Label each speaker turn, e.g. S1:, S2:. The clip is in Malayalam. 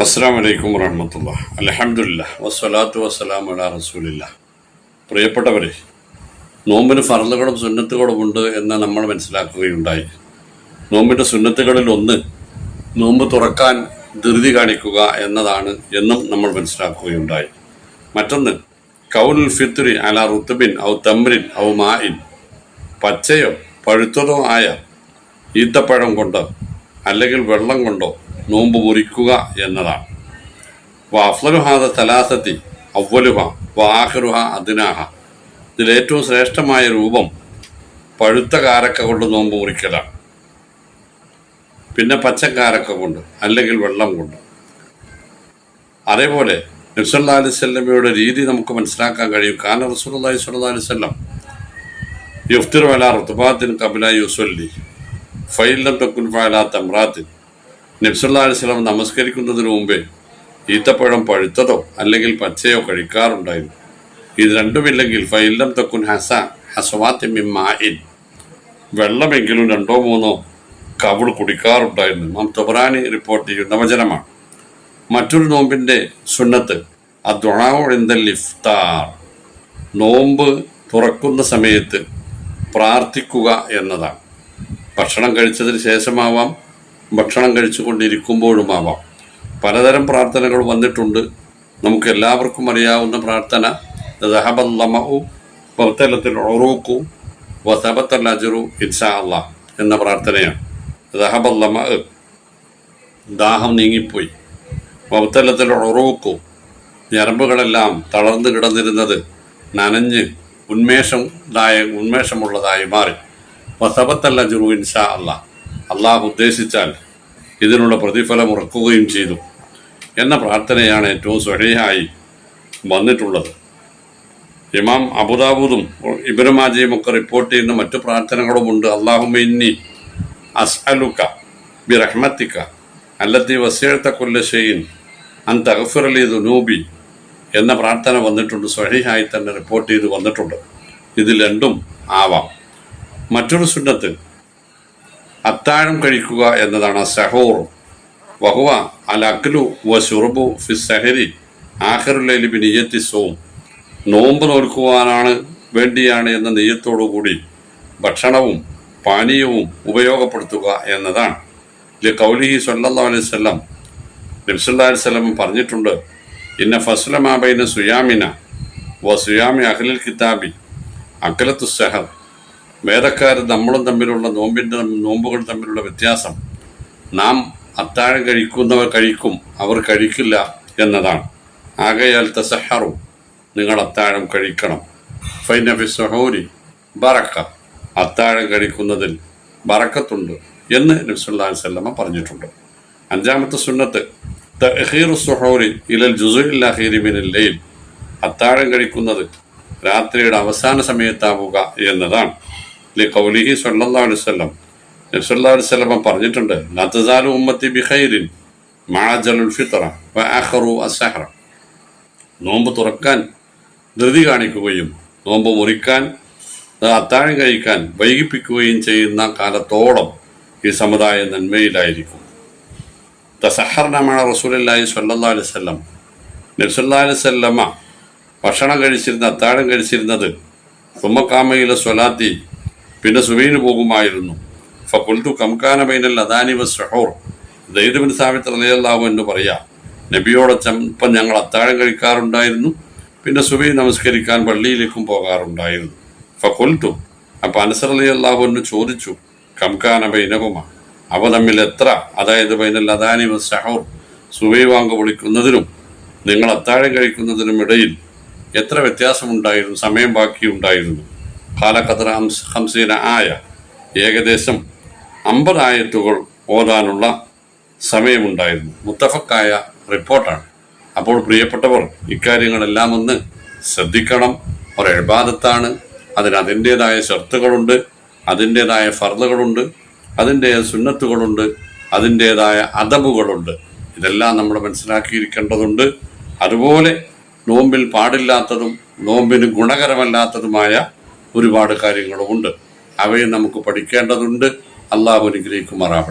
S1: അസ്സാം വലൈക്കും വറഹമത്തുള്ള അലഹമുല്ല വസ്സലാത്തു വസ്സലാം അല റസൂലില്ല പ്രിയപ്പെട്ടവരെ നോമ്പിന് ഫറലുകളും സുന്നത്തുകളും ഉണ്ട് എന്ന് നമ്മൾ മനസ്സിലാക്കുകയുണ്ടായി. നോമ്പിന്റെ സുന്നത്തുകളിൽ ഒന്ന് നോമ്പ് തുറക്കാൻ ധൃതി കാണിക്കുക എന്നതാണ് എന്നും നമ്മൾ മനസ്സിലാക്കുകയുണ്ടായി. മറ്റൊന്ന് കൗലുൽ ഫിത്രി അല റുത്തുബിൻ ഔ തമ്രിൻ ഔ മായിൻ പച്ചയോ പഴുത്തതോ ആയ ഈത്തപ്പഴം കൊണ്ട് അല്ലെങ്കിൽ വെള്ളം കൊണ്ടോ നോമ്പ് മുറിക്കുക എന്നതാണ്. വഫ്ലലുഹാദ തലാസത്തി അവലുഹ വാഹറുഹ അതിനാഹ ഇതിലേറ്റവും ശ്രേഷ്ഠമായ രൂപം പഴുത്ത കാരക്ക കൊണ്ട് നോമ്പ് മുറിക്കലാണ്. പിന്നെ പച്ചക്കാരക്ക കൊണ്ട് അല്ലെങ്കിൽ വെള്ളം കൊണ്ട്. അതേപോലെ നബ്സല്ലാ അലിസ്വല്ലമയുടെ രീതി നമുക്ക് മനസ്സിലാക്കാൻ കഴിയും. കാരണം റസൂലി സ്വല്ലാ അലിസ്വല്ലാം യുഫ്തിർ വല റുത്തുബാത്തിൻ കബില യുസ്വല്ലി ഫൈലം തൊക്കുൻ ഫല തമ്രാത്തിൻ നബ്സല്ലാ അലിസ്ലാം നമസ്കരിക്കുന്നതിന് മുമ്പേ ഈത്തപ്പഴം പഴുത്തതോ അല്ലെങ്കിൽ പച്ചയോ കഴിക്കാറുണ്ടായിരുന്നു. ഇത് രണ്ടുമില്ലെങ്കിൽ ഫൈലം തക്കുൻ ഹസ ഹസവാത്തിൻ വെള്ളമെങ്കിലും രണ്ടോ മൂന്നോ കവിൾ കുടിക്കാറുണ്ടായിരുന്നു. നാം തൊബറാനി റിപ്പോർട്ട് ചെയ്യുന്ന വചനമാണ്. മറ്റൊരു നോമ്പിന്റെ സുന്നത്ത് അദ്വാഴിന്തൽ ഇഫ്താർ. നോമ്പ് തുറക്കുന്ന സമയത്ത് പ്രാർത്ഥിക്കുക എന്നതാണ്. ഭക്ഷണം കഴിച്ചതിന് ശേഷമാവാം ഭക്ഷണം കഴിച്ചുകൊണ്ടിരിക്കുമ്പോഴുമാവാം പലതരം പ്രാർത്ഥനകൾ വന്നിട്ടുണ്ട്. നമുക്ക് എല്ലാവർക്കും അറിയാവുന്ന പ്രാർത്ഥന ദഹബല്ലമു ബൗത്തലത്തിൽ ഒറൂക്കു വസബത്തൽ അജറു ഇൻഷാ അള്ളാ എന്ന പ്രാർത്ഥനയാണ്. ദഹബല്ലമ ദാഹം നീങ്ങിപ്പോയി. വൗത്തലത്തിൽ ഒറൂക്കു ഞരമ്പുകളെല്ലാം തളർന്നു കിടന്നിരുന്നത് നനഞ്ഞ് ഉന്മേഷം ഉന്മേഷമുള്ളതായി മാറി. വസബത്തല്ല ജുറു ഇൻഷാ അള്ളാ അള്ളാഹ് ഉദ്ദേശിച്ചാൽ ഇതിനുള്ള പ്രതിഫലം ഉറക്കുകയും ചെയ്തു എന്ന പ്രാർത്ഥനയാണ് ഏറ്റവും സ്വഹയായി വന്നിട്ടുള്ളത്. ഇമാം അബുദാബൂദും ഇബ്രമാജിയും ഒക്കെ റിപ്പോർട്ട് ചെയ്യുന്ന മറ്റു പ്രാർത്ഥനകളുമുണ്ട് അള്ളാഹുമിന്നി അസ്അലുക്ക ബി റഹ്മത്തിക്ക അല്ലത്തി വസേഴത്ത കൊല്ലശയിൻ അൻ തഗഫിറലി ദുനൂബി എന്ന പ്രാർത്ഥന വന്നിട്ടുണ്ട്. സ്വഹിഹായി തന്നെ റിപ്പോർട്ട് ചെയ്ത് വന്നിട്ടുണ്ട്. ഇത് രണ്ടും ആവാം. മറ്റൊരു സുന്നത്ത് അത്താഴം കഴിക്കുക എന്നതാണ് സഹോർ വഹുവ അൽ അക്ലു വ ഷുറുബു ഫി സഹരി. ആഹറുലൈലി ബി നിയത്തി സോം. നോമ്പ് നോൽക്കുവാനാണ് വേണ്ടിയാണ് എന്ന നെയ്യത്തോടുകൂടി ഭക്ഷണവും പാനീയവും ഉപയോഗപ്പെടുത്തുക എന്നതാണ്. ലി കൗലിഹി സല്ലല്ലാഹു അലൈഹി വസല്ലം നബ്സല്ലാ അലൈഹി വസല്ലം പറഞ്ഞിട്ടുണ്ട് ഇന്ന ഫസ്ലമാബൈന സുയാമിന വ സുയാമി അഖ്ലിൽ കിതാബി അഖലത്തു സഹർ. വേദക്കാർ നമ്മളും തമ്മിലുള്ള നോമ്പിന്റെ നോമ്പുകൾ തമ്മിലുള്ള വ്യത്യാസം. നാം അത്താഴം കഴിക്കുന്നവർ കഴിക്കും അവർ കഴിക്കില്ല എന്നതാണ്. ആകയാൽ തസഹറു നിങ്ങൾ അത്താഴം കഴിക്കണം. ഫൈനഫി സഹോരി ബറക്ക അത്താഴം കഴിക്കുന്നതിൽ ബറക്കത്തുണ്ട് എന്ന് നബ്സുല്ലാ സല്ലമ്മ പറഞ്ഞിട്ടുണ്ട്. അഞ്ചാമത്തെ സുന്നത്ത് തഹീറു സുഹോരി ഇലൽ ജുസുല്ലാഹീരി മിനൽ ലൈൽ അത്താഴം കഴിക്കുന്നത് രാത്രിയുടെ അവസാന സമയത്താവുക എന്നതാണ്. ലി കൗലിഹി സല്ലല്ലാഹു അലൈഹി വസല്ലം. നബി സല്ലല്ലാഹു അലൈഹി വസല്ലം പറഞ്ഞിട്ടുണ്ട് നതസാലു ഉമ്മത്തി ബിഖൈരിൻ മഅജലുൽ ഫിത്ര വ ആഖറു അസ്സഹറ നോമ്പ് തുറക്കാൻ ധൃതി കാണിക്കുകയും നോമ്പ് മുറിക്കാൻ അത്താഴം കഴിക്കാൻ വൈകിപ്പിക്കുകയും ചെയ്യുന്ന കാലത്തോളം ഈ സമുദായം നന്മയിലായിരിക്കും. തസഹർണമ റസൂലല്ലാഹി സല്ലല്ലാഹു അലൈഹി വസല്ലം. നബി സല്ലല്ലാഹു അലൈഹി വസല്ലമ ഭക്ഷണം കഴിച്ചിരുന്ന അത്താഴം കഴിച്ചിരുന്നത് സുമ്മക്കാമയിലെ സ്വലാത്തി പിന്നെ സുബൈന് പോകുമായിരുന്നു. ഫക്കുൽത്തു കംകാന ബൈനൽ അദാനി വഹോർ സഹോർ ദൈദബിൻ സാബിത്ത് റളിയല്ലാഹു എന്ന് പറയാ നബിയോടൊപ്പം ഞങ്ങൾ അത്താഴം കഴിക്കാറുണ്ടായിരുന്നു. പിന്നെ സുബൈ നമസ്കരിക്കാൻ പള്ളിയിലേക്കും പോകാറുണ്ടായിരുന്നു. ഫക്കുൽത്തു അപ്പം അനസർ അലി അള്ളാഹു എന്ന് ചോദിച്ചു കംകാന ബൈനകുമ അവ തമ്മിൽ എത്ര? അതായത് ബൈനൽ അദാനി വഹോർ സുബൈ വാങ്ങ വിളിക്കുന്നതിനും നിങ്ങൾ അത്താഴം കഴിക്കുന്നതിനും ഇടയിൽ എത്ര വ്യത്യാസമുണ്ടായിരുന്നു സമയം ബാക്കിയുണ്ടായിരുന്നു? കാലക്കത്ര ഹംസ് ഹംസീന ആയ ഏകദേശം അമ്പത് ആയത്തുകൾ ഓതാനുള്ള സമയമുണ്ടായിരുന്നു. മുത്തഫക്കായ റിപ്പോർട്ടാണ്. അപ്പോൾ പ്രിയപ്പെട്ടവർ ഇക്കാര്യങ്ങളെല്ലാം ഒന്ന് ശ്രദ്ധിക്കണം. ഒരു എഴുപാദത്താണ് അതിന് അതിന്റേതായ ഷർത്തുകളുണ്ട് അതിന്റേതായ ഫർദുകളുണ്ട് അതിന്റെ സുന്നത്തുകളുണ്ട് അതിന്റേതായ അദബുകളുണ്ട്. ഇതെല്ലാം നമ്മൾ മനസ്സിലാക്കിയിരിക്കേണ്ടതുണ്ട്. അതുപോലെ നോമ്പിൽ പാടില്ലാത്തതും നോമ്പിന് ഗുണകരമല്ലാത്തതുമായ ഒരുപാട് കാര്യങ്ങളുമുണ്ട്. അവയെ നമുക്ക് പഠിക്കേണ്ടതുണ്ട്. അള്ളാഹു അനുഗ്രഹിക്കുമാറാവട്ടെ.